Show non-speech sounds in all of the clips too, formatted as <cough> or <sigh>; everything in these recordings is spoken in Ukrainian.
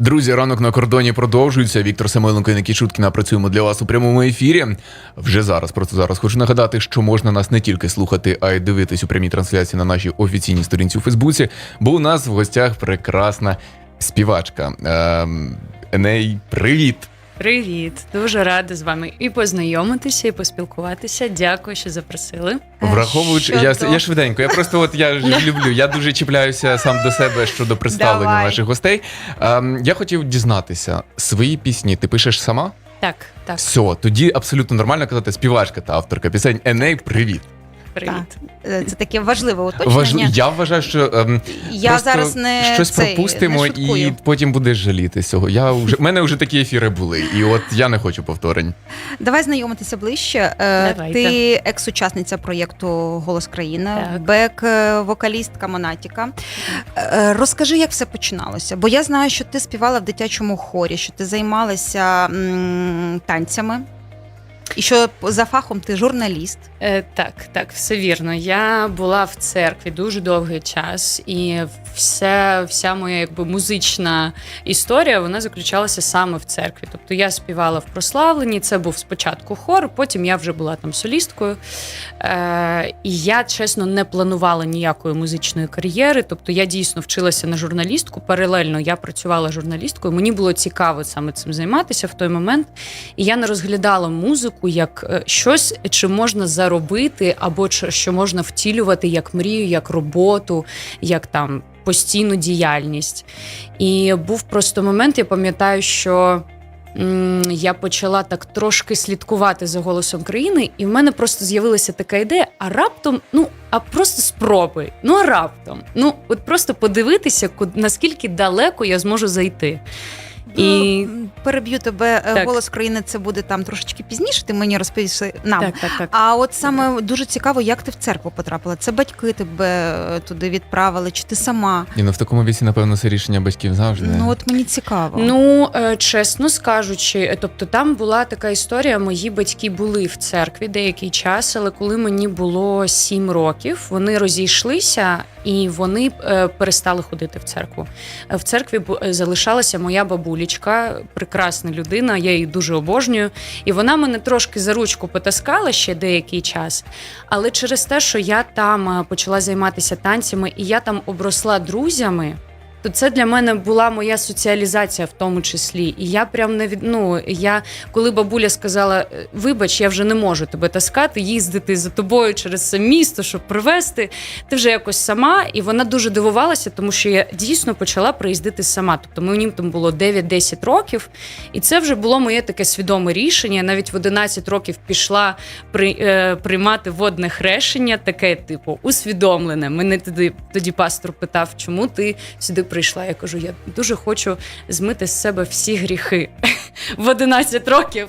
Друзі, ранок на кордоні продовжується. Віктор Самойленко і Никіт Шуткіна працюємо для вас у прямому ефірі. Вже зараз, просто зараз хочу нагадати, що можна нас не тільки слухати, а й дивитись у прямій трансляції на нашій офіційній сторінці у Фейсбуці. Бо у нас в гостях прекрасна співачка. Ем, Еней, привіт! Привіт, дуже рада з вами і познайомитися, і поспілкуватися. Дякую, що запросили. Враховуючи, я, я швиденько, я просто от я <laughs> люблю. Я дуже чіпляюся сам до себе щодо представлення Давай. наших гостей. Ем, я хотів дізнатися, свої пісні ти пишеш сама? Так, так, Все, тоді абсолютно нормально казати співачка та авторка пісень. Еней, привіт. Привіт. Е, Це таке важливе уточнення. Важли... Я вважаю, що ем, Я зараз не щось цей, пропустимо не і потім будеш жаліти цього. Я вже в мене вже такі ефіри були, і от я не хочу повторень. Давай знайомитися ближче. Е, Давайте. Ти екс-учасниця проєкту Голос країни, бек-вокалістка Монатіка. Е, Розкажи, як все починалося. Бо я знаю, що ти співала в дитячому хорі, що ти займалася м, танцями, і що за фахом ти журналіст. Е, так, так, все вірно. Я була в церкві дуже довгий час, і все, вся моя якби музична історія вона заключалася саме в церкві. Тобто я співала в прославленні. Це був спочатку хор, потім я вже була там солісткою. Е, і я чесно не планувала ніякої музичної кар'єри. Тобто я дійсно вчилася на журналістку. Паралельно я працювала журналісткою. Мені було цікаво саме цим займатися в той момент. І я не розглядала музику як е, щось, чи можна заробити, або що можна втілювати як мрію, як роботу, як там постійну діяльність. І був просто момент, я пам'ятаю, що. Я почала так трошки слідкувати за голосом країни, і в мене просто з'явилася така ідея: а раптом, ну а просто спробуй. Ну а раптом. Ну, от просто подивитися, наскільки далеко я зможу зайти. І- переб'ю тебе. е, Так. Голос країни це буде там трошечки пізніше. Ти мені розповіси нам. Так, так, так. А от саме дуже цікаво, як ти в церкву потрапила. Це батьки тебе е, туди відправили, чи ти сама? І ну в такому віці, напевно, це рішення батьків завжди. Ну от мені цікаво. Ну, е, чесно скажучи, тобто там була така історія. Мої батьки були в церкві деякий час, але коли мені було сім років, вони розійшлися і вони е, перестали ходити в церкву. В церкві залишалася моя бабулечка, прекрасна людина, я її дуже обожнюю. І вона мене трошки за ручку потаскала ще деякий час. Але через те, що я там е, почала займатися танцями і я там обросла друзями. То це для мене була моя соціалізація в тому числі. І я прям не від ну, я коли бабуля сказала: «Е, вибач, я вже не можу тебе таскати, їздити за тобою через це місто, щоб привезти. Ти вже якось сама, і вона дуже дивувалася, тому що я дійсно почала приїздити сама. Тобто мені там було 9-10 років, і це вже було моє таке свідоме рішення. Навіть в 11 років пішла при, е, приймати водне хрещення, таке, типу, усвідомлене. Мене тоді, тоді пастор питав, чому ти сюди прийшла. Я кажу, я дуже хочу змити з себе всі гріхи <laughs> в 11 років.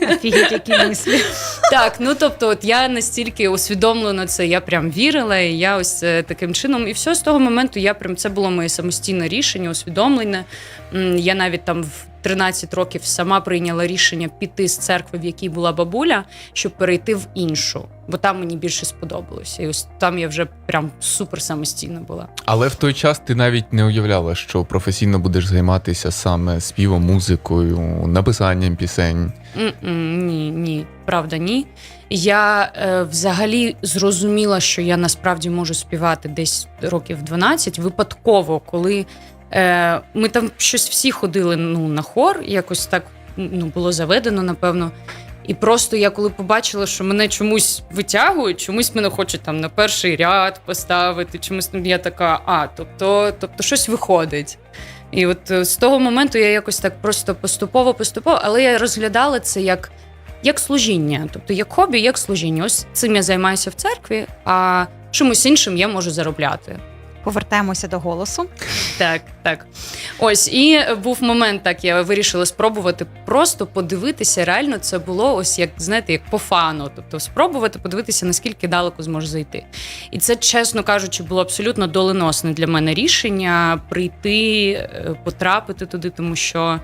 Офігеть, які мислі. <laughs> Так, ну тобто, от я настільки усвідомлено це, я прям вірила, і я ось е, таким чином. І все з того моменту я прям це було моє самостійне рішення, усвідомлене. Я навіть там в 13 років сама прийняла рішення піти з церкви, в якій була бабуля, щоб перейти в іншу, бо там мені більше сподобалося. І ось там я вже прям супер самостійна була. Але в той час ти навіть не уявляла, що професійно будеш займатися саме співом, музикою, написанням пісень. Ні, ні, правда, ні. Я е, взагалі зрозуміла, що я насправді можу співати десь років 12, випадково, коли е, ми там щось всі ходили ну, на хор, якось так ну, було заведено, напевно. І просто я коли побачила, що мене чомусь витягують, чомусь мене хочуть там на перший ряд поставити, чомусь ну, я така, а, тобто, тобто щось виходить. І от е, з того моменту я якось так просто поступово, поступово, але я розглядала це як, як служіння, тобто як хобі, як служіння. Ось цим я займаюся в церкві, а чимось іншим я можу заробляти. Повертаємося до голосу. Так, так. Ось і був момент, так я вирішила спробувати просто подивитися. Реально це було ось як знаєте, як по фану. Тобто спробувати подивитися, наскільки далеко зможу зайти. І це, чесно кажучи, було абсолютно доленосне для мене рішення прийти, е, потрапити туди, тому що,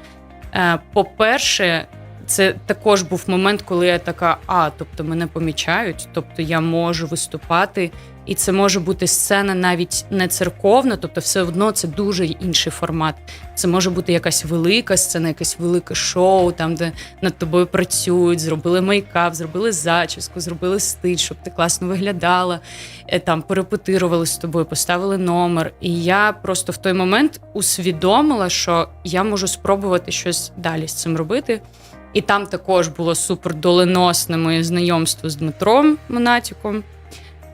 е, по-перше, це також був момент, коли я така: а, тобто мене помічають, тобто я можу виступати І це може бути сцена навіть не церковна, тобто все одно це дуже інший формат. Це може бути якась велика сцена, якесь велике шоу, там де над тобою працюють, зробили мейкап, зробили зачіску, зробили стиль, щоб ти класно виглядала. Е, Там порепетирували з тобою, поставили номер. І я просто в той момент усвідомила, що я можу спробувати щось далі з цим робити. І там також було супер доленосне моє знайомство з Дмитром Монатіком.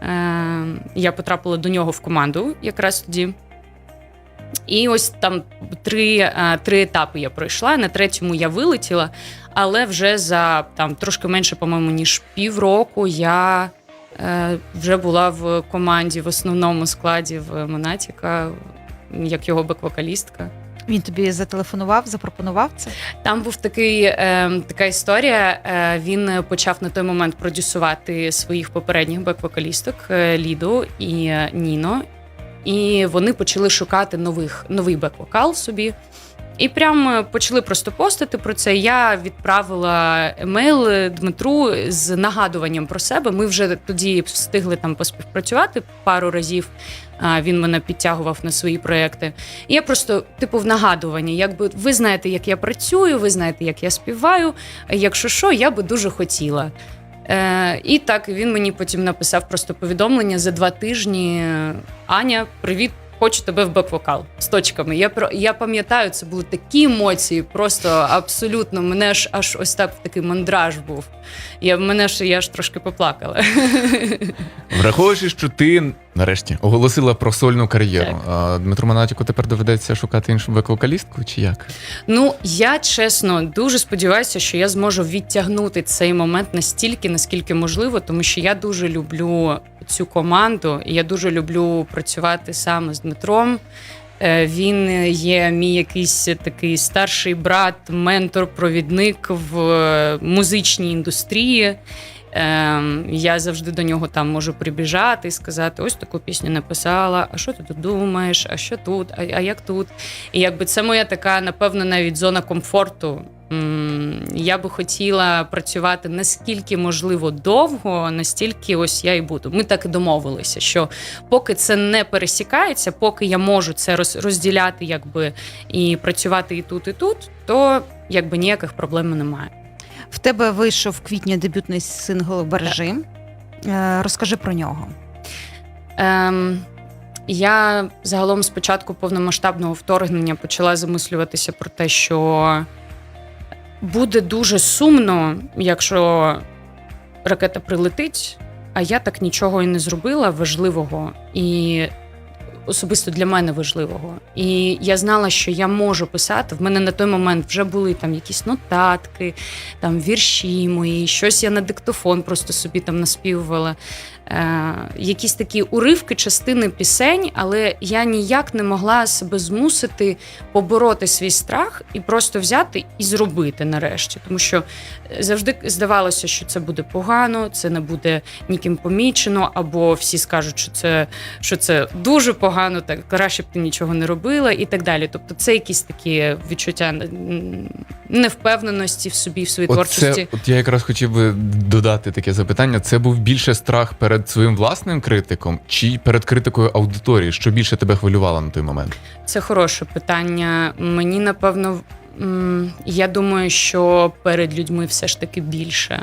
Е, я потрапила до нього в команду якраз тоді. І ось там три, е, три етапи я пройшла. На третьому я вилетіла, але вже за там трошки менше, по-моєму, ніж півроку я е, вже була в команді в основному складі в Монатіка, як його бек-вокалістка. Він тобі зателефонував, запропонував це? Там був такий, е, така історія. Е, він почав на той момент продюсувати своїх попередніх бек-вокалісток е, Ліду і е, Ніно. І вони почали шукати нових, новий бек-вокал собі. І прям е, почали просто постити про це. Я відправила емейл Дмитру з нагадуванням про себе. Ми вже тоді встигли там поспівпрацювати пару разів. Він мене підтягував на свої проекти. І я просто, типу, в нагадуванні, якби ви знаєте, як я працюю, ви знаєте, як я співаю. Якщо що, я би дуже хотіла. Е, і так він мені потім написав просто повідомлення за два тижні. Аня, привіт, хочу тебе в бек-вокал з точками. Я про я пам'ятаю, це були такі емоції, просто абсолютно. Мене ж аж ось так такий мандраж був. Я мене ж я ж трошки поплакала. <laughs> Враховуючи, що ти нарешті оголосила про сольну кар'єру. А Дмитру Монатіку тепер доведеться шукати іншу бек-вокалістку, чи як? Ну, я чесно дуже сподіваюся, що я зможу відтягнути цей момент настільки, наскільки можливо, тому що я дуже люблю цю команду, і я дуже люблю працювати саме з Дмитром. Е, Він є мій якийсь такий старший брат, ментор, провідник в музичній індустрії. Ем, я завжди до нього там можу прибіжати і сказати: ось таку пісню написала. А що ти тут думаєш? А що тут? А, а як тут? І якби це моя така, напевно, навіть зона комфорту. Я би хотіла працювати наскільки можливо довго, настільки ось я і буду. Ми так і домовилися, що поки це не пересікається, поки я можу це розділяти, якби і працювати і тут, і тут, то якби ніяких проблем немає. В тебе вийшов в квітні дебютний сингл Бережи. Е, Розкажи про нього. Ем, я загалом з початку повномасштабного вторгнення почала замислюватися про те, що буде дуже сумно, якщо ракета прилетить, а я так нічого і не зробила важливого і особисто для мене важливого. І я знала, що я можу писати. В мене на той момент вже були там якісь нотатки, там вірші мої, щось я на диктофон просто собі там наспівувала. Е, якісь такі уривки, частини пісень, але я ніяк не могла себе змусити побороти свій страх і просто взяти і зробити нарешті. Тому що е, завжди здавалося, що це буде погано, це не буде ніким помічено, або всі скажуть, що це, що це дуже погано, так краще б ти нічого не робила, і так далі. Тобто, це якісь такі відчуття невпевненості в собі, в своїй От, творчості. це, от я якраз хотів би додати таке запитання: це був більше страх перед своїм власним критиком, чи перед критикою аудиторії? Що більше тебе хвилювало на той момент? Це хороше питання. Мені напевно, я думаю, що перед людьми все ж таки більше.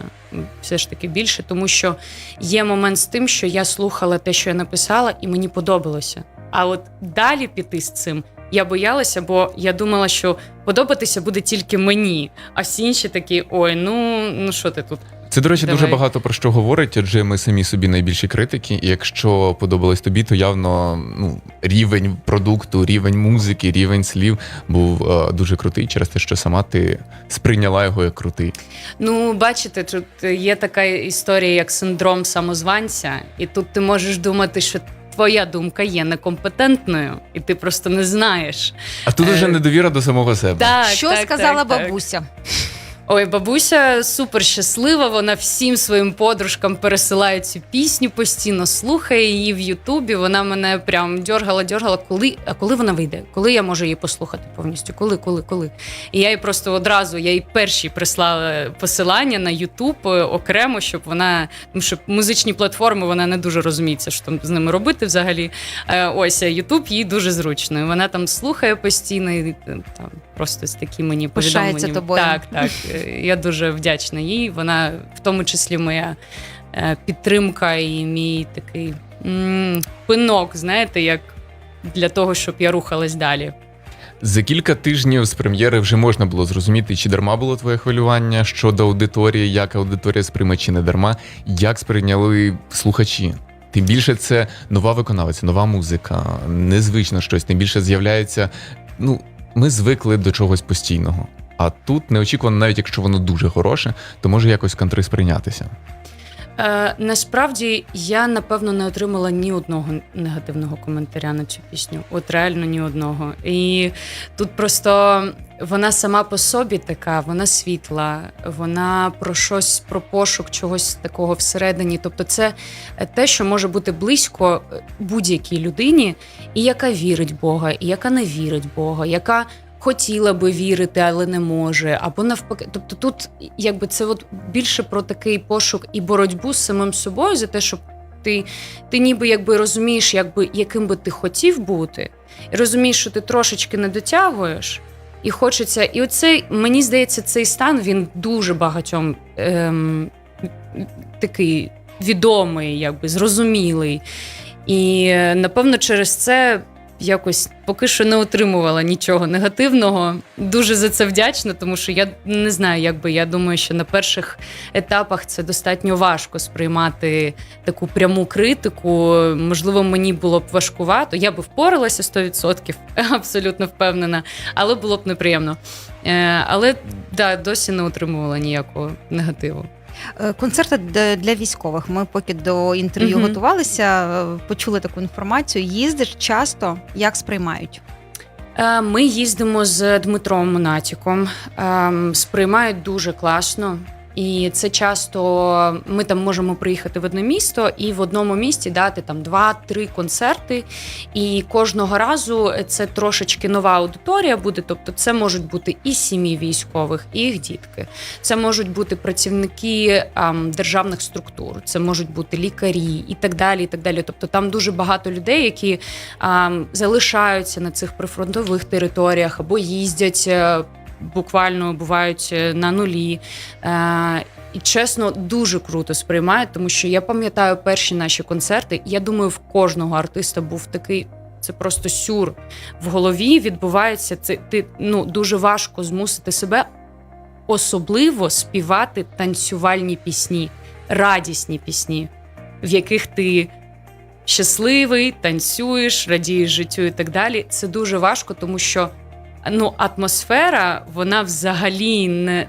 Все ж таки більше, тому що є момент з тим, що я слухала те, що я написала, і мені подобалося. А от далі піти з цим я боялася, бо я думала, що подобатися буде тільки мені. А всі інші такі: ой, ну ну що ти тут? Це, до речі, дуже багато про що говорить, адже ми самі собі найбільші критики. І якщо подобалось тобі, то явно ну, рівень продукту, рівень музики, рівень слів був е, дуже крутий через те, що сама ти сприйняла його як крутий. Ну, бачите, тут є така історія, як синдром самозванця, і тут ти можеш думати, що твоя думка є некомпетентною, і ти просто не знаєш. А тут Е, уже недовіра до самого себе. Так, що так, сказала так, так. Ой, бабуся супер щаслива. Вона всім своїм подружкам пересилає цю пісню постійно, слухає її в Ютубі. Вона мене прям дьоргала, дьоргала. Коли, а коли вона вийде? Коли я можу її послухати повністю? Коли, коли, коли? І я їй просто одразу, я їй перші прислала посилання на Ютуб е, окремо, щоб вона, тому що музичні платформи вона не дуже розуміється, що там з ними робити взагалі. Е, Ось Ютуб їй дуже зручно. І Вона там слухає постійно і е, там просто з такі мені Пишається повідомленнями. тобою. Так, так. Я дуже вдячна їй. Вона в тому числі моя е, підтримка і мій такий пинок, знаєте, як для того, щоб я рухалась далі. За кілька тижнів з прем'єри вже можна було зрозуміти, чи дарма було твоє хвилювання щодо аудиторії, як аудиторія сприйме, чи не дарма, як сприйняли слухачі. Тим більше це нова виконавиця, нова музика, незвично щось. Тим більше з'являється. Ну, ми звикли до чогось постійного. А тут неочікувано, навіть якщо воно дуже хороше, то може якось контри сприйнятися. Е, насправді я напевно не отримала ні одного негативного коментаря на цю пісню. От реально ні одного. І тут просто вона сама по собі така, вона світла, вона про щось, про пошук чогось такого всередині. Тобто, це те, що може бути близько будь-якій людині, і яка вірить Бога, і яка не вірить Бога, яка. Хотіла би вірити, але не може, або навпаки. Тобто, тут якби це от більше про такий пошук і боротьбу з самим собою за те, щоб ти, ти ніби якби розумієш, якби яким би ти хотів бути, і розумієш, що ти трошечки не дотягуєш, і хочеться. І оцей, мені здається, цей стан він дуже багатьом ем, такий відомий, якби зрозумілий. І напевно через це якось поки що не отримувала нічого негативного. Дуже за це вдячна, тому що я не знаю, якби я думаю, що на перших етапах це достатньо важко сприймати таку пряму критику. Можливо, мені було б важкувато. Я би впоралася 100%, <laughs> абсолютно впевнена, але було б неприємно. Е, Але да, досі не отримувала ніякого негативу. Е, Концерти д- для військових. Ми поки до інтерв'ю Мгм. готувалися, е, почули таку інформацію. Їздиш часто, як сприймають? Е, Ми їздимо з Дмитром Монатіком. Ем, Сприймають дуже класно. І це часто ми там можемо приїхати в одне місто і в одному місті дати там два-три концерти. І кожного разу це трошечки нова аудиторія буде. Тобто, це можуть бути і сім'ї військових, і їх дітки. Це можуть бути працівники ем, державних структур, це можуть бути лікарі і так далі. І так далі. Тобто, там дуже багато людей, які а, залишаються на цих прифронтових територіях або їздять. Буквально бувають е, на нулі. Е, і чесно, дуже круто сприймають, тому що я пам'ятаю перші наші концерти. Я думаю, в кожного артиста був такий. Це просто сюр в голові відбувається. Це ти ну дуже важко змусити себе особливо співати танцювальні пісні, радісні пісні, в яких ти щасливий, танцюєш, радієш життю і так далі. Це дуже важко, тому що ну, атмосфера, вона взагалі не.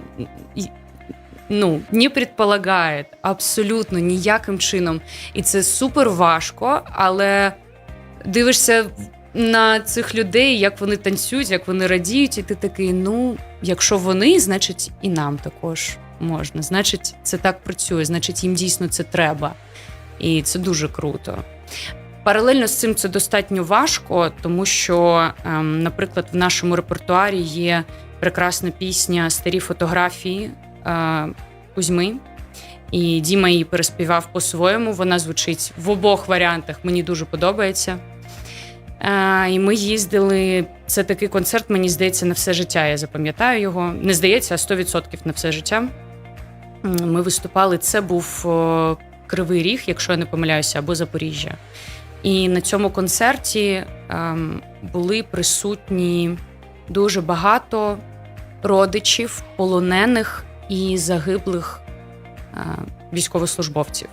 Ну, не предполагає абсолютно ніяким чином. І це супер важко, але дивишся на цих людей, як вони танцюють, як вони радіють, і ти такий: ну, якщо вони, значить і нам також можна. Значить, це так працює, значить, їм дійсно це треба. І це дуже круто. Паралельно з цим це достатньо важко, тому що, ем, наприклад, в нашому репертуарі є прекрасна пісня Старі фотографії е, Кузьми. І Діма її переспівав по-своєму. Вона звучить в обох варіантах. Мені дуже подобається. Е, і ми їздили. Це такий концерт, мені здається, на все життя. Я запам'ятаю його. Не здається, а 100% на все життя. Ми виступали. Це був Кривий Ріг, якщо я не помиляюся, або Запоріжжя. І на цьому концерті ем, були присутні дуже багато родичів, полонених і загиблих е, військовослужбовців.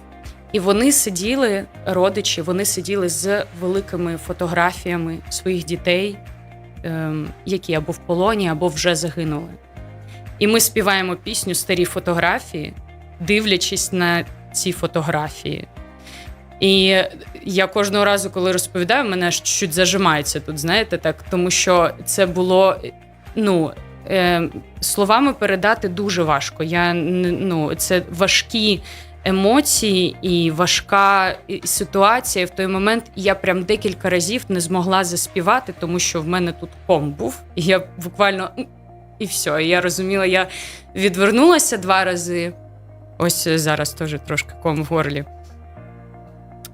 І вони сиділи, родичі, вони сиділи з великими фотографіями своїх дітей, ем, які або в полоні, або вже загинули. І ми співаємо пісню Старі фотографії, дивлячись на ці фотографії. І я кожного разу, коли розповідаю, мене аж чуть зажимається тут, знаєте, так, тому що це було ну, е, словами передати дуже важко. Я ну, це важкі емоції і важка ситуація. В той момент я прям декілька разів не змогла заспівати, тому що в мене тут ком був. І я буквально і все. Я розуміла, я відвернулася два рази. Ось зараз теж трошки ком в горлі.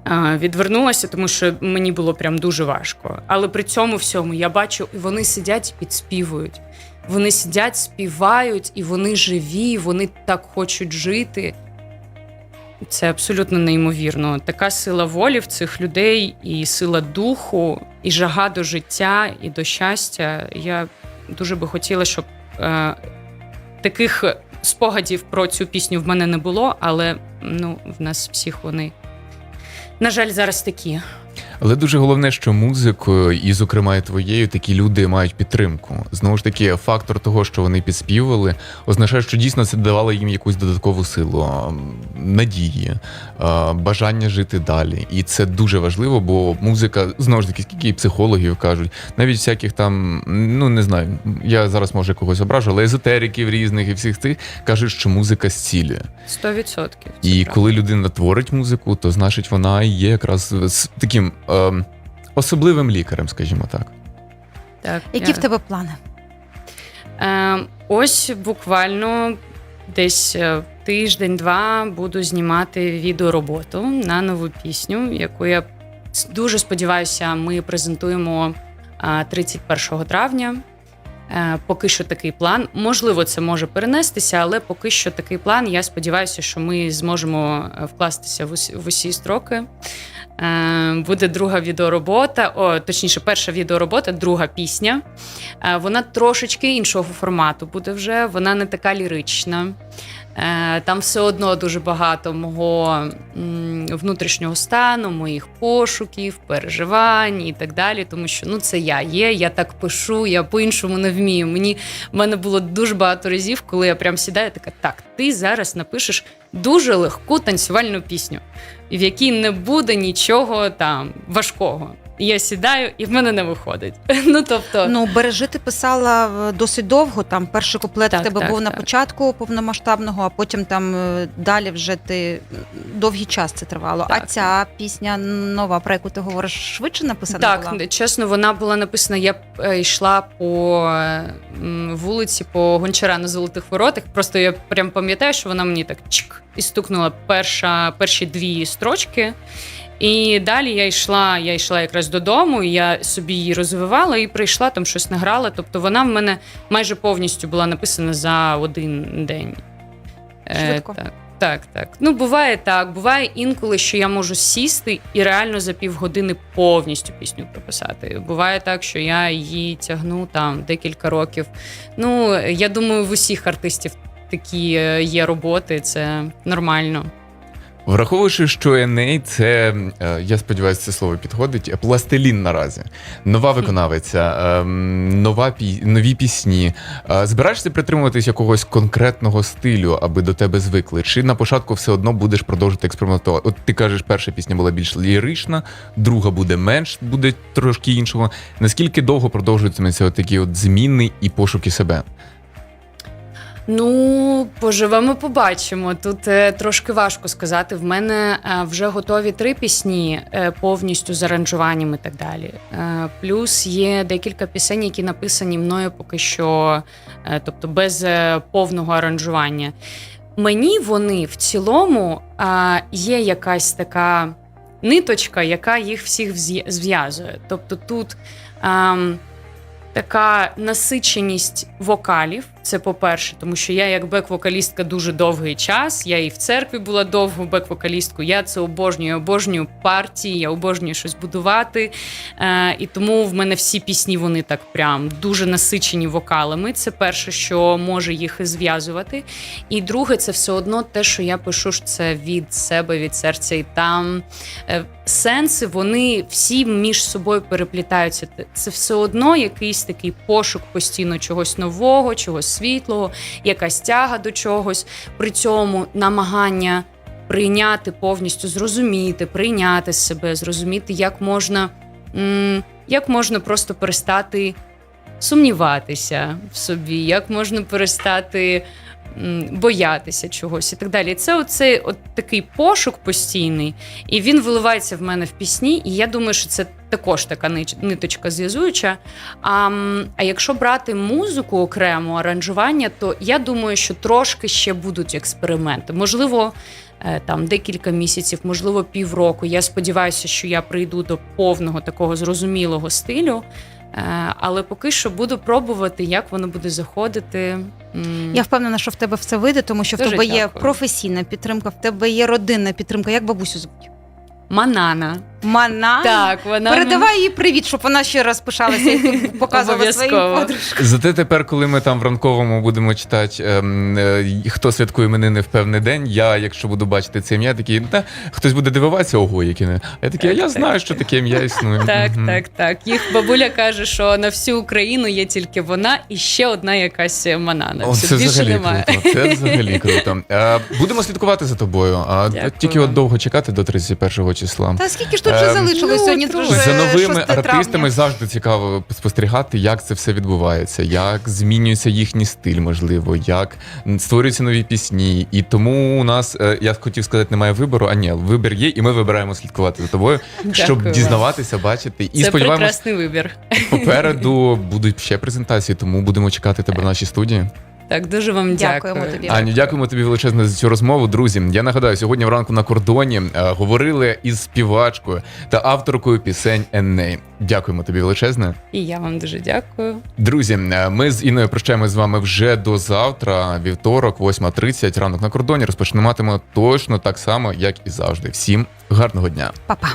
А, Відвернулася, тому що мені було прям дуже важко. Але при цьому всьому я бачу, і вони сидять і підспівують. Вони сидять, співають, і вони живі, вони так хочуть жити. Це абсолютно неймовірно. Така сила волі в цих людей, і сила духу, і жага до життя, і до щастя. Я дуже би хотіла, щоб е, таких спогадів про цю пісню в мене не було, але ну, в нас всіх вони, на жаль, зараз такі. Але дуже головне, що музикою, і, зокрема, і твоєю, такі люди мають підтримку. Знову ж таки, фактор того, що вони підспівали, означає, що дійсно це давало їм якусь додаткову силу, надії, бажання жити далі. І це дуже важливо, бо музика, знову ж таки, скільки і психологів кажуть, навіть всяких там, ну не знаю, я зараз може когось ображу, але езотериків різних і всіх тих кажуть, що музика зцілює. Сто відсотків. це І правда. коли людина творить музику, то значить вона є якраз з таким ем, особливим лікарем, скажімо так. так, Які я- в тебе плани? Е, ось буквально десь е, тиждень-два буду знімати відеороботу на нову пісню, яку я дуже сподіваюся, ми презентуємо е, 31 травня. Е, Поки що такий план. Можливо, це може перенестися, але поки що такий план. Я сподіваюся, що ми зможемо е, вкластися в усі, в усі строки. Е, Буде друга відеоробота, о, точніше, перша відеоробота, друга пісня. Е, Вона трошечки іншого формату буде вже, вона не така лірична. Е, Там все одно дуже багато мого внутрішнього стану, моїх пошуків, переживань і так далі. Тому що ну це я є, я так пишу, я по-іншому не вмію. Мені в мене було дуже багато разів, коли я прям сідаю, така так, ти зараз напишеш дуже легку танцювальну пісню, в якій не буде нічого там важкого. І я сідаю, і в мене не виходить. <laughs> Ну тобто, Ну, бережи ти писала досить довго. Там перший куплет Так, в тебе так, був на початку повномасштабного, а потім там е, далі вже ти довгий час це тривало. А Так. ця пісня нова, про яку ти говориш, швидше написана Так, була? чесно, вона була написана. Я е, йшла по вулиці по Гончара на золотих воротах. Просто я прям пам'ятаю, що вона мені так чик і стукнула перша, перші дві строчки. І далі я йшла, я йшла якраз додому, і я собі її розвивала і прийшла там щось награла. Тобто вона в мене майже повністю була написана за один день. Е, Швидко. так, так, так. Ну, буває так. Буває інколи, що я можу сісти і реально за півгодини повністю пісню прописати. Буває так, що я її тягну там декілька років. Ну, я думаю, в усіх артистів такі е, є роботи, це нормально. Враховуючи, що Еней це, е, я сподіваюся, це слово підходить, е, пластилін наразі. Нова виконавиця, ем, нова пі... нові пісні. Е, Збираєшся притримуватись якогось конкретного стилю, аби до тебе звикли? Чи на початку все одно будеш продовжувати експериментувати? От ти кажеш, перша пісня була більш лірична, друга буде менш, буде трошки іншого. Наскільки довго продовжуються такі от зміни і пошуки себе? Ну, поживемо, побачимо. Тут е, трошки важко сказати. В мене е, вже готові три пісні е, повністю з аранжуванням і так далі. Е, плюс є декілька пісень, які написані мною поки що, е, тобто без е, повного аранжування. Мені вони в цілому е, є якась така ниточка, яка їх всіх зв'язує. Тобто тут. ем, така насиченість вокалів. Це по-перше, тому що я як бек-вокалістка дуже довгий час. Я і в церкві була довго бек-вокалісткою. Я це обожнюю, я обожнюю партії, я обожнюю щось будувати. Е, і тому в мене всі пісні вони так прям дуже насичені вокалами. Це перше, що може їх зв'язувати. І друге, це все одно те, що я пишу, ж це від себе, від серця. І там е, сенси, вони всі між собою переплітаються. Це все одно якийсь такий пошук постійно чогось нового, чогось світлого, якась тяга до чогось. При цьому намагання прийняти повністю, зрозуміти, прийняти себе, зрозуміти, як можна, як можна просто перестати сумніватися в собі, як можна перестати боятися чогось і так далі. І Це оцей от такий пошук постійний, і він виливається в мене в пісні. І я думаю, що це також така ниточка зв'язуюча. А, а якщо брати музику окремо, аранжування, то я думаю, що трошки ще будуть експерименти. Можливо, е, там декілька місяців, можливо, півроку. Я сподіваюся, що я прийду до повного такого зрозумілого стилю. Е, Але поки що буду пробувати, як воно буде заходити. Я впевнена, що в тебе все вийде, тому що в тебе тебе є професійна підтримка, в тебе є родинна підтримка. Як бабусю звуть? Манана. Мана. Так, вона Передавай їй привіт, щоб вона ще раз пишалася і <laughs> показувала своїм Обов'язково. подружкам. Зате тепер, коли ми там в ранковому будемо читати, ем, е, хто святкує іменини в певний день, я, якщо буду бачити це ім'я, такий, та хтось буде дивуватися, ого, яке не. А я такий, а я Так, знаю, так. що таке ім'я існує. <laughs> Так, Мгм. так, так. Їх бабуля каже, що на всю Україну є тільки вона і ще одна якась манана. О, Все, це більше взагалі немає. круто. Це взагалі <laughs> круто. Е, будемо слідкувати за тобою. А Дякую тільки от довго чекати до 31 числа. Та скільки ж тут вже Ем, залишилось ну, сьогодні? Вже За новими 6 травня. артистами завжди цікаво спостерігати, як це все відбувається, як змінюється їхній стиль, можливо, як створюються нові пісні. І тому у нас е, я хотів сказати, немає вибору. А ні, вибір є, і ми вибираємо слідкувати за тобою, щоб Дякую дізнаватися, бачити. І Це прекрасний вибір. попереду будуть ще презентації, тому будемо чекати тебе в нашій студії. Так, дуже вам Дякуємо дякую. тобі. Аню, дякуємо тобі величезно за цю розмову. Друзі, я нагадаю, сьогодні вранку на кордоні е, говорили із співачкою та авторкою пісень Енней. Дякуємо тобі величезне. І я вам дуже дякую. Друзі, е, ми з Інною прощаємось з вами вже до завтра, вівторок, 8.30, ранок на кордоні. Розпочинатимемо точно так само, як і завжди. Всім гарного дня. Па-па.